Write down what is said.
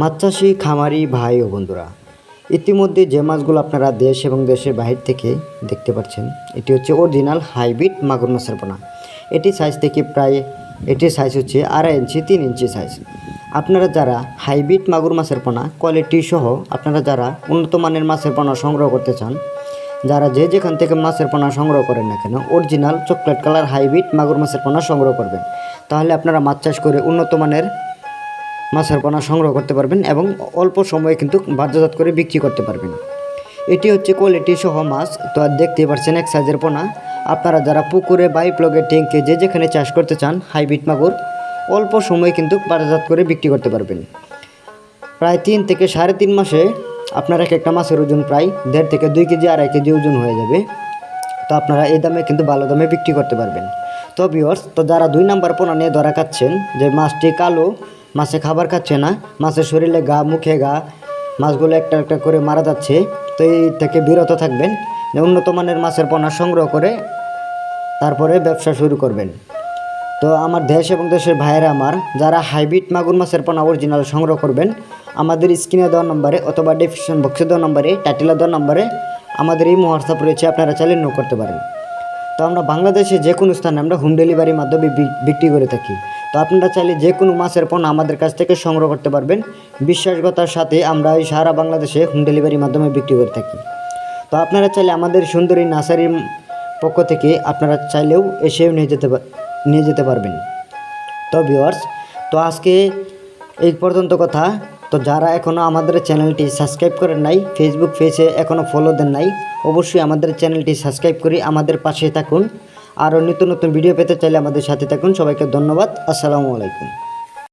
মাছ চাষি খামারি, ভাই ও বন্ধুরা, ইতিমধ্যে যে মাছগুলো আপনারা দেশ এবং দেশের বাহির থেকে দেখতে পাচ্ছেন, এটি হচ্ছে অরিজিনাল হাইব্রিড মাগুর মাছের পোনা। এটি সাইজ থেকে প্রায়, এটির সাইজ হচ্ছে আড়াই ইঞ্চি, তিন ইঞ্চি সাইজ আপনারা যারা হাইব্রিড মাগুর মাছের পোনা কোয়ালিটি সহ আপনারা যারা উন্নত মানের মাছের পোনা সংগ্রহ করতে চান, যারা যে যেখান থেকে মাছের পোনা সংগ্রহ করেন না কেন, অরিজিনাল চকলেট কালার হাইব্রিড মাগুর মাছের পোনা সংগ্রহ করবেন। তাহলে আপনারা মাছ চাষ করে উন্নত মানের মাছের পোনা সংগ্রহ করতে পারবেন এবং অল্প সময়ে কিন্তু বাজারজাত করে বিক্রি করতে পারবেন। এটি হচ্ছে কোয়ালিটি সহ মাছ। তো আর দেখতেই পাচ্ছেন এক সাইজের পোনা। আপনারা যারা পুকুরে বাই প্লগে ট্যাঙ্কে যে যেখানে চাষ করতে চান, হাইব্রিড মাগুর, অল্প সময়ে কিন্তু বাজারজাত করে বিক্রি করতে পারবেন। প্রায় তিন থেকে সাড়ে তিন মাসে আপনার এক একটা মাছের ওজন প্রায় দেড় থেকে দুই কেজি, আড়াই কেজি ওজন হয়ে যাবে। তো আপনারা এই দামে কিন্তু ভালো দামে বিক্রি করতে পারবেন। তো ভিওর্স তো যারা দুই নাম্বার পোনা নিয়ে ধরা খাচ্ছেন, যে মাছটি কালো মাছে খাবার খাচ্ছে না, মাছের শরীরে গা, মুখে গা, মাছগুলো একটা একটা করে মারা যাচ্ছে। তো এই থেকে বিরত থাকবেন উন্নত মানের মাছের পোনা সংগ্রহ করে তারপরে ব্যবসা শুরু করবেন। তো আমার দেশ এবং দেশের ভাইয়েরা আমার, যারা হাইব্রিড মাগুর মাছের পোনা অরিজিনাল সংগ্রহ করবেন, আমাদের স্ক্রিনে দেওয়া নম্বরে অথবা ডিসক্রিপশন বক্সে দেওয়া নম্বরে টাইটেলে দেওয়া নম্বরে আমাদের এই হোয়াটসঅ্যাপ রয়েছে, আপনারা চাইলে নো করতে পারেন। তো আমরা বাংলাদেশে যে কোনো স্থানে আমরা হোম ডেলিভারির মাধ্যমে বিক্রি করে থাকি। তো আপনারা চাইলে যে কোনো মাছের পণ্য আমাদের কাছ থেকে সংগ্রহ করতে পারবেন। বিশ্বাসগতার সাথে আমরা এই সারা বাংলাদেশে হোম ডেলিভারির মাধ্যমে বিক্রি করে থাকি। তো আপনারা চাইলে আমাদের সুন্দরী নার্সারির পক্ষ থেকে আপনারা চাইলেও এসেও নিয়ে যেতে নিয়ে যেতে পারবেন। তো ভিওয়ার্স তো আজকে এই পর্যন্ত কথা। তো যারা এখনও আমাদের চ্যানেলটি সাবস্ক্রাইব করেন নাই ফেসবুক পেজে এখনও ফলো দেন নাই, অবশ্যই আমাদের চ্যানেলটি সাবস্ক্রাইব করে আমাদের পাশে থাকুন। আরও নিত্য নতুন ভিডিও পেতে চাইলে আমাদের সাথে থাকুন। সবাইকে ধন্যবাদ। আসসালামু আলাইকুম।